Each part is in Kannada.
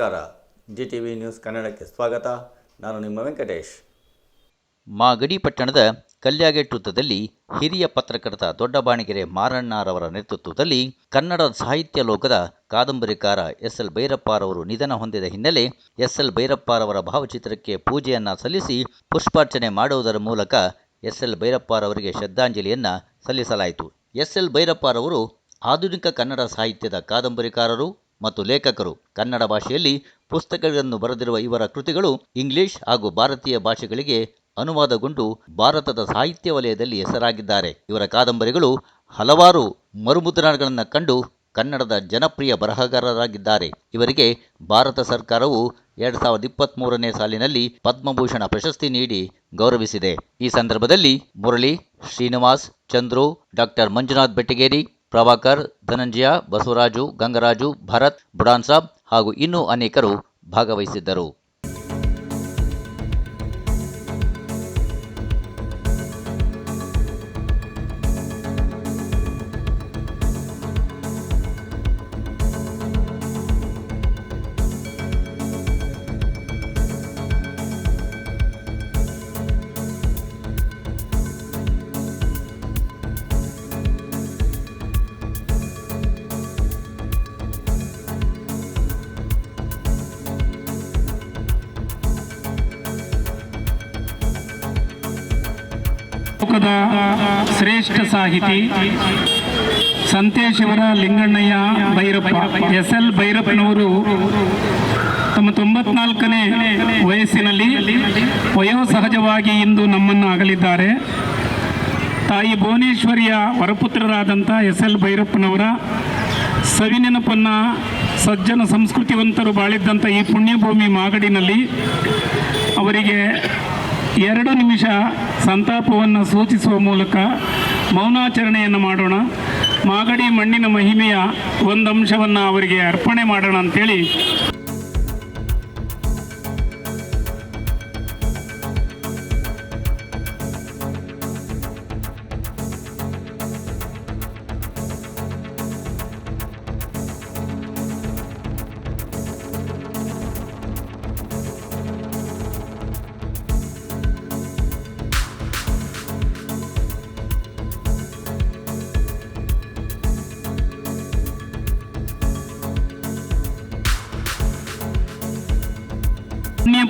ನಮಸ್ಕಾರ. ಜಿ ಟಿ ವಿ ನ್ಯೂಸ್ ಕನ್ನಡಕ್ಕೆ ಸ್ವಾಗತ. ನಾನು ನಿಮ್ಮ ವೆಂಕಟೇಶ್. ಮಾಗಡಿ ಪಟ್ಟಣದ ಕಲ್ಯಾಗೇಟ್ ವೃತ್ತದಲ್ಲಿ ಹಿರಿಯ ಪತ್ರಕರ್ತ ದೊಡ್ಡಬಾಣಿಗೆರೆ ಮಾರಣ್ಣರವರ ನೇತೃತ್ವದಲ್ಲಿ ಕನ್ನಡ ಸಾಹಿತ್ಯ ಲೋಕದ ಕಾದಂಬರಿಕಾರ ಎಸ್ ಎಲ್ ಭೈರಪ್ಪರವರು ನಿಧನ ಹೊಂದಿದ ಹಿನ್ನೆಲೆ ಎಸ್ ಎಲ್ ಭೈರಪ್ಪರವರ ಭಾವಚಿತ್ರಕ್ಕೆ ಪೂಜೆಯನ್ನು ಸಲ್ಲಿಸಿ ಪುಷ್ಪಾರ್ಚನೆ ಮಾಡುವುದರ ಮೂಲಕ ಎಸ್ ಎಲ್ ಭೈರಪ್ಪರವರಿಗೆ ಶ್ರದ್ಧಾಂಜಲಿಯನ್ನು ಸಲ್ಲಿಸಲಾಯಿತು. ಎಸ್ ಎಲ್ ಭೈರಪ್ಪರವರು ಆಧುನಿಕ ಕನ್ನಡ ಸಾಹಿತ್ಯದ ಕಾದಂಬರಿಕಾರರು ಮತ್ತು ಲೇಖಕರು ಕನ್ನಡ ಭಾಷೆಯಲ್ಲಿ ಪುಸ್ತಕಗಳನ್ನು ಬರೆದಿರುವ ಇವರ ಕೃತಿಗಳು ಇಂಗ್ಲಿಷ್ ಹಾಗೂ ಭಾರತೀಯ ಭಾಷೆಗಳಿಗೆ ಅನುವಾದಗೊಂಡು ಭಾರತದ ಸಾಹಿತ್ಯ ವಲಯದಲ್ಲಿ ಹೆಸರಾಗಿದ್ದಾರೆ. ಇವರ ಕಾದಂಬರಿಗಳು ಹಲವಾರು ಮರುಮುದ್ರಣಗಳನ್ನು ಕಂಡು ಕನ್ನಡದ ಜನಪ್ರಿಯ ಬರಹಗಾರರಾಗಿದ್ದಾರೆ. ಇವರಿಗೆ ಭಾರತ ಸರ್ಕಾರವು ಎರಡ್ ಸಾವಿರದ ಇಪ್ಪತ್ತ್ ಮೂರನೇ ಸಾಲಿನಲ್ಲಿ ಪದ್ಮಭೂಷಣ ಪ್ರಶಸ್ತಿ ನೀಡಿ ಗೌರವಿಸಿದೆ. ಈ ಸಂದರ್ಭದಲ್ಲಿ ಮುರಳಿ ಶ್ರೀನಿವಾಸ್ ಚಂದ್ರು ಡಾಕ್ಟರ್ ಮಂಜುನಾಥ್ ಬೆಟ್ಟಗೇರಿ ಪ್ರಭಾಕರ್ ಧನಂಜಯ ಬಸವರಾಜು ಗಂಗರಾಜು ಭರತ್ ಬುಡಾನ್ಸಾಬ್ ಹಾಗೂ ಇನ್ನೂ ಅನೇಕರು ಭಾಗವಹಿಸಿದ್ದರು. ಲೋಕದ ಶ್ರೇಷ್ಠ ಸಾಹಿತಿ ಸಂತೇಶವರ ಲಿಂಗಣ್ಣಯ್ಯ ಭೈರಪ್ಪ. ಎಸ್ ಎಲ್ ಭೈರಪ್ಪನವರು ತಮ್ಮ ತೊಂಬತ್ನಾಲ್ಕನೇ ವಯಸ್ಸಿನಲ್ಲಿ ವಯೋಸಹಜವಾಗಿ ಇಂದು ನಮ್ಮನ್ನು ಅಗಲಿದ್ದಾರೆ. ತಾಯಿ ಭುವನೇಶ್ವರಿಯ ವರಪುತ್ರರಾದಂಥ ಎಸ್ ಎಲ್ ಭೈರಪ್ಪನವರ ಸವಿನೆನಪನ್ನು ಸಜ್ಜನ ಸಂಸ್ಕೃತಿವಂತರು ಬಾಳಿದ್ದಂಥ ಈ ಪುಣ್ಯಭೂಮಿ ಮಾಗಡಿನಲ್ಲಿ ಅವರಿಗೆ ಎರಡು ನಿಮಿಷ ಸಂತಾಪವನ್ನು ಸೂಚಿಸುವ ಮೂಲಕ ಮೌನಾಚರಣೆಯನ್ನು ಮಾಡೋಣ. ಮಾಗಡಿ ಮಣ್ಣಿನ ಮಹಿಮೆಯ ಒಂದು ಅಂಶವನ್ನು ಅವರಿಗೆ ಅರ್ಪಣೆ ಮಾಡೋಣ ಅಂತೇಳಿ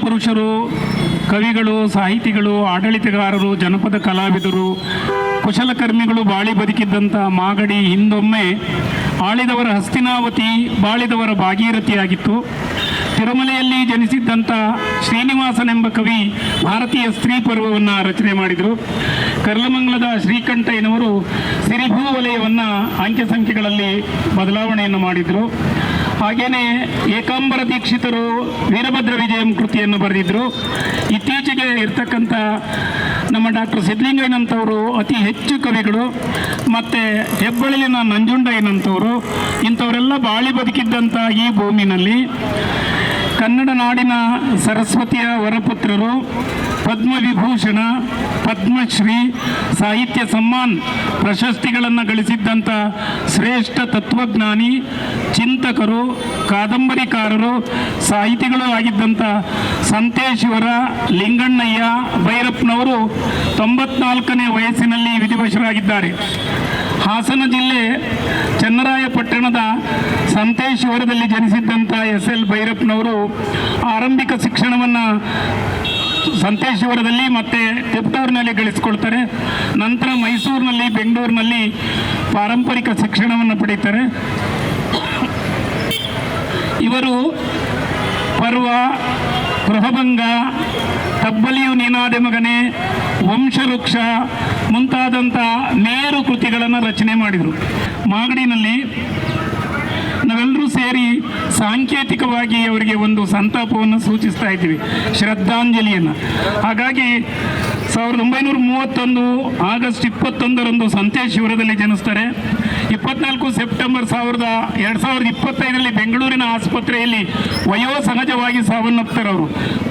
ಪುರುಷರು, ಕವಿಗಳು, ಸಾಹಿತಿಗಳು, ಆಡಳಿತಗಾರರು, ಜನಪದ ಕಲಾವಿದರು, ಕುಶಲಕರ್ಮಿಗಳು ಬಾಳಿ ಬದುಕಿದ್ದಂಥ ಮಾಗಡಿ ಹಿಂದೊಮ್ಮೆ ಆಳಿದವರ ಹಸ್ತಿನಾವತಿ, ಬಾಳಿದವರ ಭಾಗೀರಥಿಯಾಗಿತ್ತು. ತಿರುಮಲೆಯಲ್ಲಿ ಜನಿಸಿದ್ದಂಥ ಶ್ರೀನಿವಾಸನೆಂಬ ಕವಿ ಭಾರತೀಯ ಸ್ತ್ರೀ ಪರ್ವವನ್ನು ರಚನೆ ಮಾಡಿದರು. ಕರ್ಲಮಂಗಲದ ಶ್ರೀಕಂಠಯ್ಯನವರು ಸಿರಿಭೂ ವಲಯವನ್ನು ಅಂಕೆ ಸಂಖ್ಯೆಗಳಲ್ಲಿ ಬದಲಾವಣೆಯನ್ನು ಮಾಡಿದರು. ಹಾಗೇನೆ ಏಕಾಂಬರ ದೀಕ್ಷಿತರು ವೀರಭದ್ರ ವಿಜಯಂ ಕೃತಿಯನ್ನು ಬರೆದಿದ್ರು. ಇತ್ತೀಚೆಗೆ ಇರ್ತಕ್ಕಂಥ ನಮ್ಮ ಡಾಕ್ಟರ್ ಸಿದ್ಧಲಿಂಗಯ್ಯನಂಥವರು ಅತಿ ಹೆಚ್ಚು ಕವಿಗಳು, ಮತ್ತು ಹೆಬ್ಬಳ್ಳಿನ ನಂಜುಂಡಯ್ಯನಂಥವರು, ಇಂಥವರೆಲ್ಲ ಬಾಳಿ ಬದುಕಿದ್ದಂಥ ಈ ಭೂಮಿನಲ್ಲಿ ಕನ್ನಡ ನಾಡಿನ ಸರಸ್ವತಿಯ ವರಪುತ್ರರು ಪದ್ಮವಿಭೂಷಣ, ಪದ್ಮಶ್ರೀ, ಸಾಹಿತ್ಯ ಸಮ್ಮಾನ್ ಪ್ರಶಸ್ತಿಗಳನ್ನು ಗಳಿಸಿದ್ದಂಥ ಶ್ರೇಷ್ಠ ತತ್ವಜ್ಞಾನಿ, ಚಿಂತಕರು, ಕಾದಂಬರಿಕಾರರು, ಸಾಹಿತಿಗಳು ಆಗಿದ್ದಂಥ ಸಂತೇಶ್ವರ ಲಿಂಗಣ್ಣಯ್ಯ ಭೈರಪ್ಪನವರು ತೊಂಬತ್ನಾಲ್ಕನೇ ವಯಸ್ಸಿನಲ್ಲಿ ವಿಧಿವಶರಾಗಿದ್ದಾರೆ. ಹಾಸನ ಜಿಲ್ಲೆ ಚನ್ನರಾಯಪಟ್ಟಣದ ಸಂತೇಶ್ವರದಲ್ಲಿ ಜನಿಸಿದ್ದಂಥ ಎಸ್ ಎಲ್ ಭೈರಪ್ಪನವರು ಆರಂಭಿಕ ಶಿಕ್ಷಣವನ್ನು ಸಂತೇಶ್ವರದಲ್ಲಿ ಮತ್ತು ತಿಪ್ಟೂರಿನಲ್ಲಿ ಗಳಿಸ್ಕೊಳ್ತಾರೆ. ನಂತರ ಮೈಸೂರಿನಲ್ಲಿ, ಬೆಂಗಳೂರಿನಲ್ಲಿ ಪಾರಂಪರಿಕ ಶಿಕ್ಷಣವನ್ನು ಪಡೀತಾರೆ. ಇವರು ಪರ್ವ, ಗೃಹಭಂಗ, ತಬ್ಬಲಿಯು ನೀನಾದೆ ಮಗನೇ, ವಂಶವೃಕ್ಷ ಮುಂತಾದಂಥ ನೇರು ಕೃತಿಗಳನ್ನು ರಚನೆ ಮಾಡಿದರು. ಮಾಗಡಿನಲ್ಲಿ ನಾವೆಲ್ಲರೂ ಸೇರಿ ಸಾಂಕೇತಿಕವಾಗಿ ಅವರಿಗೆ ಒಂದು ಸಂತಾಪವನ್ನು ಸೂಚಿಸ್ತಾ ಇದ್ದೀವಿ, ಶ್ರದ್ಧಾಂಜಲಿಯನ್ನು. ಹಾಗಾಗಿ ಸಾವಿರದ ಒಂಬೈನೂರ ಮೂವತ್ತೊಂದು ಆಗಸ್ಟ್ ಇಪ್ಪತ್ತೊಂದರಂದು ಸಂತೇಶ್ವರದಲ್ಲಿ ಜನಿಸ್ತಾರೆ. ಇಪ್ಪತ್ನಾಲ್ಕು ಸೆಪ್ಟೆಂಬರ್ ಸಾವಿರದ, ಎರಡು ಸಾವಿರದ ಇಪ್ಪತ್ತೈದರಲ್ಲಿ ಬೆಂಗಳೂರಿನ ಆಸ್ಪತ್ರೆಯಲ್ಲಿ ವಯೋ ಸಹಜವಾಗಿ ಸಾವನ್ನಪ್ತಾರೆ ಅವರು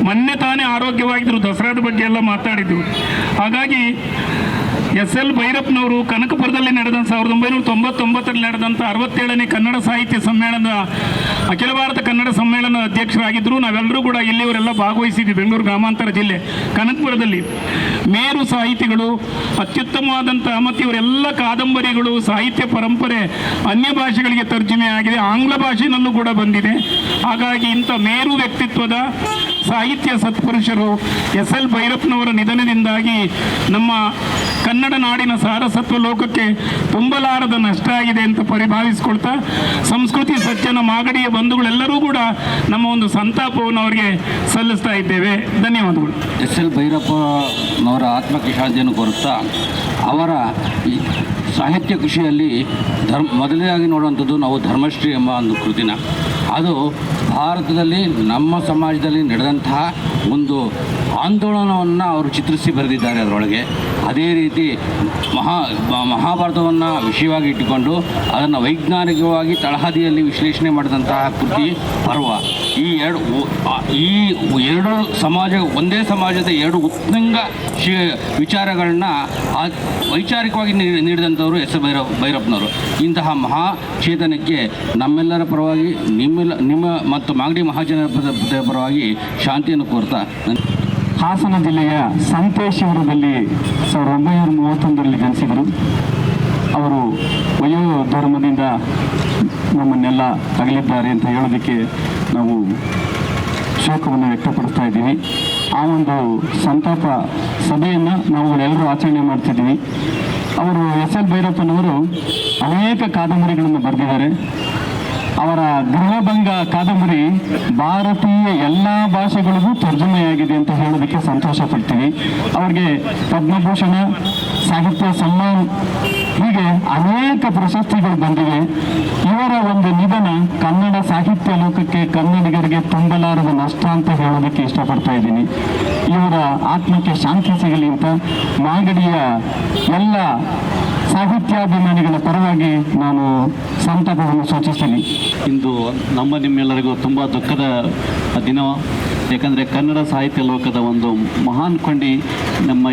ಮೊನ್ನೆ ತಾನೇ ಆರೋಗ್ಯವಾಗಿದ್ದರು ದಸರಾದ ಬಗ್ಗೆ ಎಲ್ಲ ಮಾತಾಡಿದ್ರು. ಹಾಗಾಗಿ ಎಸ್ ಎಲ್ ಭೈರಪ್ಪನವರು ಕನಕಪುರದಲ್ಲಿ ನಡೆದ ಸಾವಿರದ ಒಂಬೈನೂರ ತೊಂಬತ್ತೊಂಬತ್ತರಲ್ಲಿ ನಡೆದಂಥ ಅರವತ್ತೇಳನೇ ಕನ್ನಡ ಸಾಹಿತ್ಯ ಸಮ್ಮೇಳನದ, ಅಖಿಲ ಭಾರತ ಕನ್ನಡ ಸಮ್ಮೇಳನ ಅಧ್ಯಕ್ಷರಾಗಿದ್ದರು. ನಾವೆಲ್ಲರೂ ಕೂಡ ಇಲ್ಲಿಯವರೆಲ್ಲ ಭಾಗವಹಿಸಿದ್ವಿ, ಬೆಂಗಳೂರು ಗ್ರಾಮಾಂತರ ಜಿಲ್ಲೆ, ಕನಕಪುರದಲ್ಲಿ. ಮೇರು ಸಾಹಿತಿಗಳು ಅತ್ಯುತ್ತಮವಾದಂತಹ ಮತ್ತು ಇವರೆಲ್ಲ ಕಾದಂಬರಿಗಳು, ಸಾಹಿತ್ಯ ಪರಂಪರೆ, ಅನ್ಯ ಭಾಷೆಗಳಿಗೆ ತರ್ಜುಮೆ ಆಗಿದೆ. ಆಂಗ್ಲ ಭಾಷೆನಲ್ಲೂ ಕೂಡ ಬಂದಿದೆ. ಹಾಗಾಗಿ ಇಂಥ ಮೇರು ವ್ಯಕ್ತಿತ್ವದ ಸಾಹಿತ್ಯ ಸತ್ಪುರುಷರು ಎಸ್ ಎಲ್ ಭೈರಪ್ಪನವರ ನಿಧನದಿಂದಾಗಿ ನಮ್ಮ ಕನ್ನಡ ನಾಡಿನ ಸಾರಸತ್ವ ಲೋಕಕ್ಕೆ ತುಂಬಲಾರದ ನಷ್ಟ ಆಗಿದೆ ಅಂತ ಪರಿಭಾವಿಸ್ಕೊಳ್ತಾ ಸಂಸ್ಕೃತಿ ಸಜ್ಜನ ಮಾಗಡಿಯ ಬಂಧುಗಳೆಲ್ಲರೂ ಕೂಡ ನಮ್ಮ ಒಂದು ಸಂತಾಪವನ್ನು ಅವರಿಗೆ ಸಲ್ಲಿಸ್ತಾ ಇದ್ದೇವೆ. ಧನ್ಯವಾದಗಳು. ಎಸ್ ಎಲ್ ಭೈರಪ್ಪನವರ ಆತ್ಮಕ್ಕೆ ಶಾಂತಿಯನ್ನು ಕೋರುತ್ತಾ ಅವರ ಸಾಹಿತ್ಯ ಕೃಷಿಯಲ್ಲಿ ಧರ್ಮ, ಮೊದಲನೇದಾಗಿ ನೋಡುವಂಥದ್ದು ನಾವು ಧರ್ಮಶ್ರೀ ಎಂಬ ಒಂದು ಕೃತಿನ. ಅದು ಭಾರತದಲ್ಲಿ, ನಮ್ಮ ಸಮಾಜದಲ್ಲಿ ನಡೆದಂತಹ ಒಂದು ಆಂದೋಲನವನ್ನು ಅವರು ಚಿತ್ರಿಸಿ ಬರೆದಿದ್ದಾರೆ ಅದರೊಳಗೆ. ಅದೇ ರೀತಿ ಮಹಾ, ಮಹಾಭಾರತವನ್ನು ವಿಷಯವಾಗಿ ಇಟ್ಟುಕೊಂಡು ಅದನ್ನು ವೈಜ್ಞಾನಿಕವಾಗಿ ತಳಹದಿಯಲ್ಲಿ ವಿಶ್ಲೇಷಣೆ ಮಾಡಿದಂತಹ ಕೃತಿ ಪರ್ವ. ಈ ಎರಡು ಈ ಎರಡು ಸಮಾಜ, ಒಂದೇ ಸಮಾಜದ ಎರಡು ಉತ್ತಂಗ ಶಿ ವಿಚಾರಗಳನ್ನ ವೈಚಾರಿಕವಾಗಿ ನೀಡಿ- ನೀಡಿದಂಥವರು ಎಸ್ ಭೈರವ್ ಭೈರಪ್ಪನವರು. ಇಂತಹ ಮಹಾ ಚೇತನಕ್ಕೆ ನಮ್ಮೆಲ್ಲರ ಪರವಾಗಿ, ನಿಮ್ಮೆಲ್ಲ, ನಿಮ್ಮ ಮತ್ತು ಮಾಗಡಿ ಮಹಾಜನ ಪರವಾಗಿ ಶಾಂತಿಯನ್ನು ಕೋರ್ತಾ ಹಾಸನ ಜಿಲ್ಲೆಯ ಸಂತೇಶ್ವರದಲ್ಲಿ ಸಾವಿರದ ಒಂಬೈನೂರ ಮೂವತ್ತೊಂದರಲ್ಲಿ ಜನಿಸಿದರು. ಅವರು ವಯೋ ಧರ್ಮದಿಂದ ನಮ್ಮನ್ನೆಲ್ಲ ಅಗಲಿದ್ದಾರೆ ಅಂತ ಹೇಳೋದಕ್ಕೆ ನಾವು ಶೋಕವನ್ನು ವ್ಯಕ್ತಪಡಿಸ್ತಾ ಇದ್ದೀವಿ. ಆ ಒಂದು ಸಂತಾಪ ಸಭೆಯನ್ನು ನಾವು ಎಲ್ಲರೂ ಆಚರಣೆ ಮಾಡ್ತಿದ್ದೀವಿ. ಅವರು ಎಸ್ ಎಲ್ ಭೈರಪ್ಪನವರು ಅನೇಕ ಕಾದಂಬರಿಗಳನ್ನು ಬರೆದಿದ್ದಾರೆ. ಅವರ ಗೃಹಭಂಗ ಕಾದಂಬರಿ ಭಾರತೀಯ ಎಲ್ಲ ಭಾಷೆಗಳಿಗೂ ತರ್ಜುಮೆಯಾಗಿದೆ ಅಂತ ಹೇಳೋದಕ್ಕೆ ಸಂತೋಷ ಪಡ್ತೀವಿ ಅವರಿಗೆ ಪದ್ಮಭೂಷಣ, ಸಾಹಿತ್ಯ ಸಮ್ಮಾನ್ ಹೀಗೆ ಅನೇಕ ಪ್ರಶಸ್ತಿಗಳು ಬಂದಿವೆ. ಇವರ ಒಂದು ನಿಧನ ಕನ್ನಡ ಸಾಹಿತ್ಯ ಲೋಕಕ್ಕೆ ಕನ್ನಡಿಗರಿಗೆ ತುಂಬಲಾರದ ನಷ್ಟ ಅಂತ ಹೇಳೋದಕ್ಕೆ ಇಷ್ಟಪಡ್ತಾ ಇದ್ದೀನಿ. ಇವರ ಆತ್ಮಕ್ಕೆ ಶಾಂತಿ ಸಿಗಲಿ ಅಂತ ಮಾಗಡಿಯ ಎಲ್ಲ ಸಾಹಿತ್ಯಾಭಿಮಾನಿಗಳ ಪರವಾಗಿ ನಾನು ಸಂತಾಪವನ್ನು ಸೂಚಿಸ್ತೀನಿ. ಇಂದು ನಮ್ಮ ನಿಮ್ಮೆಲ್ಲರಿಗೂ ತುಂಬ ದುಃಖದ ದಿನ. ಯಾಕಂದರೆ ಕನ್ನಡ ಸಾಹಿತ್ಯ ಲೋಕದ ಒಂದು ಮಹಾನ್ ಕೊಂಡಿ ನಮ್ಮ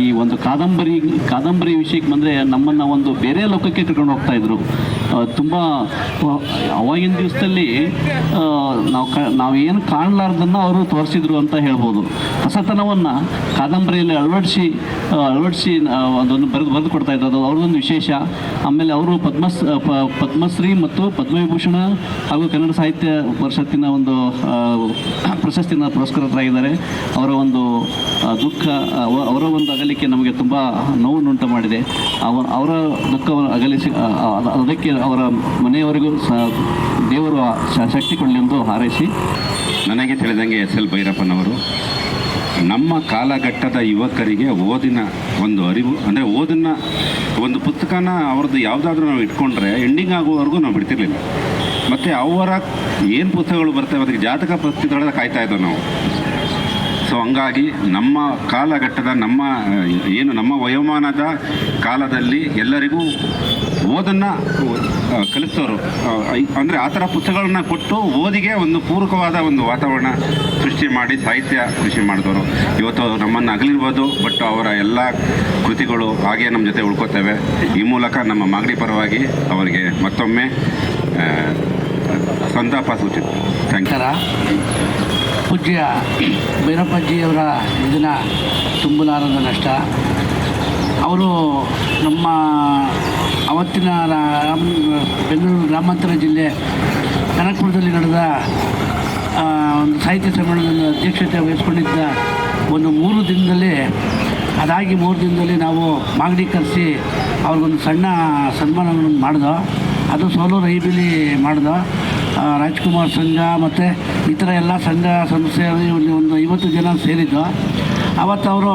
ಈ ಒಂದು ಕಾದಂಬರಿ ಕಾದಂಬರಿ ವಿಷಯಕ್ಕೆ ಬಂದರೆ ನಮ್ಮನ್ನು ಒಂದು ಬೇರೆ ಲೋಕಕ್ಕೆ ಕರ್ಕೊಂಡು ಹೋಗ್ತಾ ಇದ್ರು. ತುಂಬ ಅವಾಗಿನ ದಿವಸದಲ್ಲಿ ನಾವು ಕ ನಾವೇನು ಕಾಣಲಾರ್ದನ್ನು ಅವರು ತೋರಿಸಿದ್ರು ಅಂತ ಹೇಳ್ಬೋದು. ಹೊಸತನವನ್ನು ಕಾದಂಬರಿಯಲ್ಲಿ ಅಳವಡಿಸಿ ಅಳವಡಿಸಿ ಅದೊಂದು ಬರೆದು ಬರೆದು ಕೊಡ್ತಾ ಇದ್ದಾರೆ. ಅವ್ರದ್ದೊಂದು ವಿಶೇಷ. ಆಮೇಲೆ ಅವರು ಪದ್ಮಸ್ ಪದ್ಮಶ್ರೀ ಮತ್ತು ಪದ್ಮವಿಭೂಷಣ ಹಾಗೂ ಕನ್ನಡ ಸಾಹಿತ್ಯ ಪರಿಷತ್ತಿನ ಒಂದು ಪ್ರಶಸ್ತಿನ ಪುರಸ್ಕೃತರಾಗಿದ್ದಾರೆ. ಅವರ ಒಂದು ದುಃಖ ಅವ- ಅವರ ಒಂದು ಅಗಲಿಕೆ ನಮಗೆ ತುಂಬ ನೋವನ್ನುಂಟು ಮಾಡಿದೆ. ಅವ, ಅವರ ದುಃಖವನ್ನು ಅಗಲಿಸಿ ಅದಕ್ಕೆ ಅವರ ಮನೆಯವರಿಗೂ ಸ, ದೇವರು ಶಕ್ತಿ ಕೊಡಲಿ ಎಂದು ಹಾರೈಸಿ. ನನಗೆ ತಿಳಿದಂಗೆ ಎಸ್ ಎಲ್ ಭೈರಪ್ಪನವರು ನಮ್ಮ ಕಾಲಘಟ್ಟದ ಯುವಕರಿಗೆ ಓದಿನ ಒಂದು ಅರಿವು, ಅಂದರೆ ಓದಿನ ಒಂದು ಪುಸ್ತಕನ ಅವ್ರದ್ದು ಯಾವುದಾದ್ರೂ ನಾವು ಇಟ್ಕೊಂಡ್ರೆ ಎಂಡಿಂಗ್ ಆಗೋವರೆಗೂ ನಾವು ಬಿಡ್ತಿರ್ಲಿಲ್ಲ. ಮತ್ತು ಅವರ ಏನು ಪುಸ್ತಕಗಳು ಬರ್ತವೆ, ಅದಕ್ಕೆ ಜಾತಕ ಪುಸ್ತಕಗಳ ಕಾಯ್ತಾ ಇದ್ದೋ ನಾವು. ಸೊ ಹಂಗಾಗಿ ನಮ್ಮ ಕಾಲಘಟ್ಟದ ನಮ್ಮ ಏನು ನಮ್ಮ ವಯೋಮಾನದ ಕಾಲದಲ್ಲಿ ಎಲ್ಲರಿಗೂ ಓದನ್ನು ಕಲಿಸೋರು ಅಂದರೆ ಆ ಥರ ಪುಸ್ತಕಗಳನ್ನ ಕೊಟ್ಟು ಓದಿಗೆ ಒಂದು ಪೂರಕವಾದ ಒಂದು ವಾತಾವರಣ ಸೃಷ್ಟಿ ಮಾಡಿ, ಸಾಹಿತ್ಯ ಕೃಷಿ ಮಾಡಿದವರು. ಇವತ್ತು ನಮ್ಮನ್ನು ಅಗಲಿರ್ಬೋದು ಬಟ್ ಅವರ ಎಲ್ಲ ಕೃತಿಗಳು ಹಾಗೆ ನಮ್ಮ ಜೊತೆ ಉಳ್ಕೋತೇವೆ. ಈ ಮೂಲಕ ನಮ್ಮ ಮಾಗಡಿ ಪರವಾಗಿ ಅವರಿಗೆ ಮತ್ತೊಮ್ಮೆ ಸಂತಾಪ ಸೂಚಿತ ಥ್ಯಾಂಕ್ ಯು ಪೂಜ್ಯ ಭೈರಪ್ಪಜ್ಜಿಯವರ ನಿಧನ ತುಂಬಲಾರದ ನಷ್ಟ. ಅವರು ನಮ್ಮ ಅವತ್ತಿನ ರಾಮ್, ಬೆಂಗಳೂರು ಗ್ರಾಮಾಂತರ ಜಿಲ್ಲೆ ಕನಕಪುರದಲ್ಲಿ ನಡೆದ ಒಂದು ಸಾಹಿತ್ಯ ಸಮ್ಮೇಳನದ ಅಧ್ಯಕ್ಷತೆ ವಹಿಸ್ಕೊಂಡಿದ್ದ ಒಂದು ಮೂರು ದಿನದಲ್ಲಿ, ಅದಾಗಿ ಮೂರು ದಿನದಲ್ಲಿ ನಾವು ಮಾಗಡಿ ಕರೆಸಿ ಅವ್ರಿಗೊಂದು ಸಣ್ಣ ಸನ್ಮಾನವನ್ನು ಮಾಡಿದೋ, ಅದು ಸೋಲೋ ರೈಬಿಲಿ ಮಾಡಿದೋ ರಾಜ್ಕುಮಾರ್ ಸಂಘ ಮತ್ತು ಇತರ ಎಲ್ಲ ಸಂಘ ಸಂಸ್ಥೆಯಲ್ಲಿ ಒಂದು ಒಂದು ಐವತ್ತು ಜನ ಸೇರಿದ್ದು ಅವರು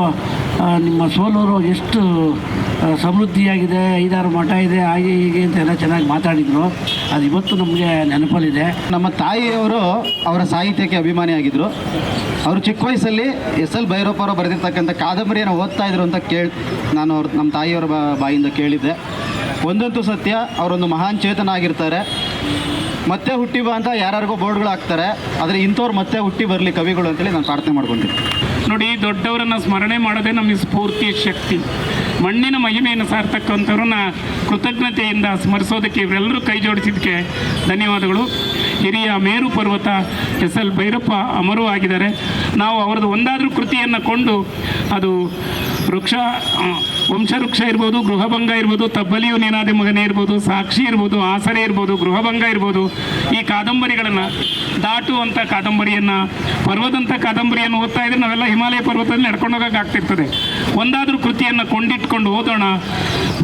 ನಿಮ್ಮ ಸೋಲೂರು ಎಷ್ಟು ಸಮೃದ್ಧಿಯಾಗಿದೆ, ಐದಾರು ಮಠ ಇದೆ, ಹಾಗೆ ಹೀಗೆ ಅಂತ ಎಲ್ಲ ಚೆನ್ನಾಗಿ ಮಾತಾಡಿದರು. ಅದು ಇವತ್ತು ನಮಗೆ ನೆನಪಲ್ಲಿದೆ. ನಮ್ಮ ತಾಯಿಯವರು ಅವರ ಸಾಹಿತ್ಯಕ್ಕೆ ಅಭಿಮಾನಿಯಾಗಿದ್ದರು ಅವರು ಚಿಕ್ಕ ವಯಸ್ಸಲ್ಲಿ ಎಸ್ ಎಲ್ ಭೈರಪ್ಪ ಅವರು ಬರೆದಿರ್ತಕ್ಕಂಥ ಕಾದಂಬರಿಯನ್ನು ಓದ್ತಾ ಇದ್ರು ಅಂತ ಕೇಳಿ, ನಾನು ಅವ್ರ, ನಮ್ಮ ತಾಯಿಯವರ ಬಾಯಿಂದ ಕೇಳಿದ್ದೆ. ಒಂದಂತೂ ಸತ್ಯ, ಅವರೊಂದು ಮಹಾನ್ ಚೇತನ ಆಗಿರ್ತಾರೆ. ಮತ್ತೆ ಹುಟ್ಟಿ ಬಾ ಅಂತ ಯಾರ್ಯಾರಿಗೋ ಬೋರ್ಡ್ಗಳು ಹಾಕ್ತಾರೆ, ಆದರೆ ಇಂಥವ್ರು ಮತ್ತೆ ಹುಟ್ಟಿ ಬರಲಿ ಕವಿಗಳು ಅಂತೇಳಿ ನಾನು ಪ್ರಾರ್ಥನೆ ಮಾಡ್ಕೊತೀನಿ. ನೋಡಿ ದೊಡ್ಡವರನ್ನ ಸ್ಮರಣೆ ಮಾಡೋದೇ ನಮಗೆ ಸ್ಫೂರ್ತಿ ಶಕ್ತಿ. ಮಣ್ಣಿನ ಮಹಿಮೆಯನ್ನು ಸಾರ್ತಕ್ಕಂಥವ್ರನ್ನ ಕೃತಜ್ಞತೆಯಿಂದ ಸ್ಮರಿಸೋದಕ್ಕೆ ಇವರೆಲ್ಲರೂ ಕೈ ಜೋಡಿಸಿದ್ದಕ್ಕೆ ಧನ್ಯವಾದಗಳು. ಹಿರಿಯ ಮೇರು ಪರ್ವತ ಎಸ್ ಎಲ್ ಭೈರಪ್ಪ ಅಮರು ಆಗಿದ್ದಾರೆ. ನಾವು ಅವರದ್ದು ಒಂದಾದರೂ ಕೃತಿಯನ್ನು ಕೊಂಡು ಅದು ವೃಕ್ಷ ವಂಶವೃಕ್ಷ ಇರ್ಬೋದು, ಗೃಹಭಂಗ ಇರ್ಬೋದು, ತಬ್ಬಲಿಯು ನೀನಾದೆ ಮಗನೇ ಇರ್ಬೋದು, ಸಾಕ್ಷಿ ಇರ್ಬೋದು, ಆಸರೆ ಇರ್ಬೋದು, ಗೃಹಭಂಗ ಇರ್ಬೋದು, ಈ ಕಾದಂಬರಿಗಳನ್ನು ದಾಟುವಂಥ ಕಾದಂಬರಿಯನ್ನು ಪರ್ವದಂಥ ಕಾದಂಬರಿಯನ್ನು ಓದ್ತಾ ಇದ್ರೆ ನಾವೆಲ್ಲ ಹಿಮಾಲಯ ಪರ್ವತದಲ್ಲಿ ನಡ್ಕೊಂಡು ಹೋಗಕ್ಕೆ ಆಗ್ತಿರ್ತದೆ. ಒಂದಾದರೂ ಕೃತಿಯನ್ನು ಕೊಂಡಿಟ್ಕೊಂಡು ಓದೋಣ.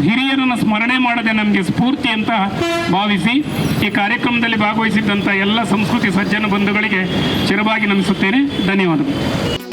ಹಿರಿಯರನ್ನು ಸ್ಮರಣೆ ಮಾಡದೆ ನಮಗೆ ಸ್ಫೂರ್ತಿ ಅಂತ ಭಾವಿಸಿ ಈ ಕಾರ್ಯಕ್ರಮದಲ್ಲಿ ಭಾಗವಹಿಸಿದ್ದಂಥ ಎಲ್ಲ ಸಂಸ್ಕೃತಿ ಸಜ್ಜನ ಬಂಧುಗಳಿಗೆ ಚಿರವಾಗಿ ನಮಿಸುತ್ತೇನೆ. ಧನ್ಯವಾದಗಳು.